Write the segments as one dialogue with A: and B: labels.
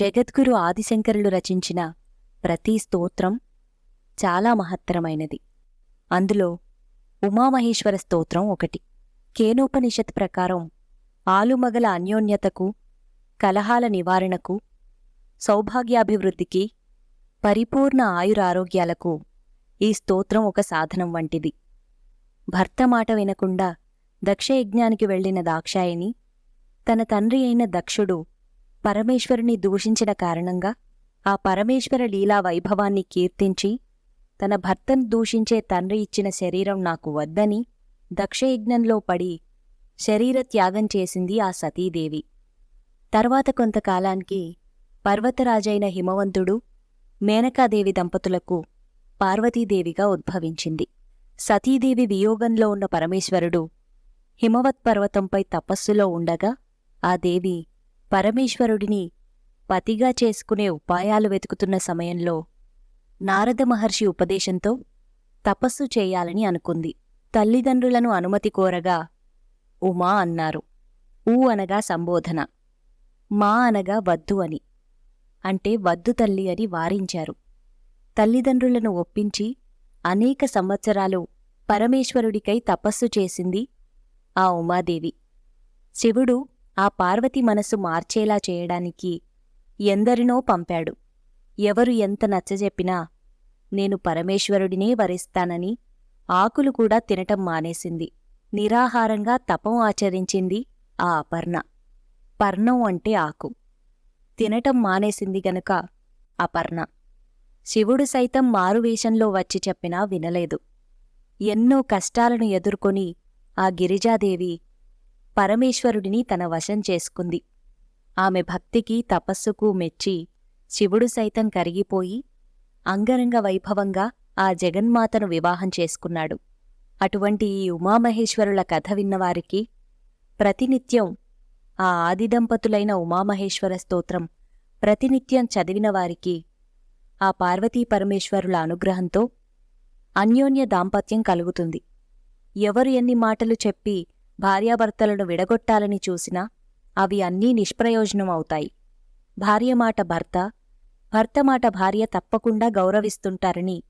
A: జగద్గురు ఆదిశంకరులు రచించిన ప్రతి స్తోత్రం చాలా మహత్తరమైనది. అందులో ఉమామహేశ్వర స్తోత్రం ఒకటి. కేనోపనిషత్ ప్రకారం ఆలుమగల అన్యోన్యతకు కలహాల నివారణకు సౌభాగ్యాభివృద్ధికి పరిపూర్ణ ఆయురారోగ్యాలకు ఈ స్తోత్రం ఒక సాధనం వంటిది. భర్త మాట వినకుండా దక్షయజ్ఞానికి వెళ్ళిన దాక్షాయిని తన తండ్రి అయిన దక్షుడు పరమేశ్వరుని దూషించిన కారణంగా ఆ పరమేశ్వర లీలా వైభవాన్ని కీర్తించి తన భర్తను దూషించే తండ్రి ఇచ్చిన శరీరం నాకు వద్దని దక్షయజ్ఞంలో పడి శరీర త్యాగం చేసింది ఆ సతీదేవి. తర్వాత కొంతకాలానికి పర్వతరాజైన హిమవంతుడు మేనకాదేవి దంపతులకు పార్వతీదేవిగా ఉద్భవించింది. సతీదేవి వియోగంలో ఉన్న పరమేశ్వరుడు హిమవత్ పర్వతంపై తపస్సులో ఉండగా ఆ దేవి పరమేశ్వరుడిని పతిగా చేసుకునే ఉపాయాలు వెతుకుతున్న సమయంలో నారద మహర్షి ఉపదేశంతో తపస్సు చేయాలని అనుకుంది. తల్లిదండ్రులను అనుమతి కోరగా ఉమా అన్నారు. ఊ అనగా సంబోధన మా అనగా వద్దు అని. అంటే వద్దు తల్లి అని వారించారు. తల్లిదండ్రులను ఒప్పించి అనేక సంవత్సరాలు పరమేశ్వరుడికై తపస్సు చేసింది ఆ ఉమాదేవి. శివుడు ఆ పార్వతి మనసు మార్చేలా చేయడానికి ఎందరినో పంపాడు. ఎవరు ఎంత నచ్చజెప్పినా నేను పరమేశ్వరుడినే వరిస్తానని ఆకులు కూడా తినటం మానేసింది. నిరాహారంగా తపం ఆచరించింది ఆ అపర్ణ. పర్ణం అంటే ఆకు. తినటం మానేసింది గనుక అపర్ణ. శివుడు సైతం మారువేషంలో వచ్చి చెప్పినా వినలేదు. ఎన్నో కష్టాలను ఎదుర్కొని ఆ గిరిజాదేవి పరమేశ్వరుడిని తన వశం చేసుకుంది. ఆమె భక్తికి తపస్సుకు మెచ్చి శివుడు సైతం కరిగిపోయి అంగరంగ వైభవంగా ఆ జగన్మాతను వివాహం చేసుకున్నాడు. అటువంటి ఈ ఉమామహేశ్వరుల కథ విన్నవారికి ప్రతినిత్యం ఆ ఆదిదంపతులైన ఉమామహేశ్వర స్తోత్రం ప్రతినిత్యం చదివిన వారికి ఆ పార్వతీ పరమేశ్వరుల అనుగ్రహంతో అన్యోన్య దాంపత్యం కలుగుతుంది. ఎవరు ఎన్ని మాటలు చెప్పి భార్యాభర్తలను విడగొట్టాలని చూసినా అవి అన్నీ నిష్ప్రయోజనం అవుతాయి భార్య మాట భర్త భర్త మాట భార్య తప్పకుండా గౌరవిస్తుంటారని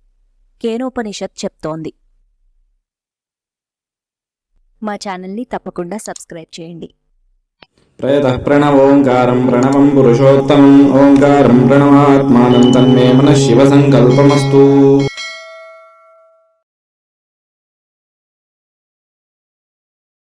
A: కేనోపనిషత్ చెప్తోంది. మా ఛానల్ని తప్పకుండా సబ్స్క్రైబ్ చేయండి.
B: ప్రయత ప్రణవోంకారం ప్రణవం పురుషోత్తమం ఓంకారం ప్రణవాత్మానం తన్మే మన శివ సంకల్పమస్తూ.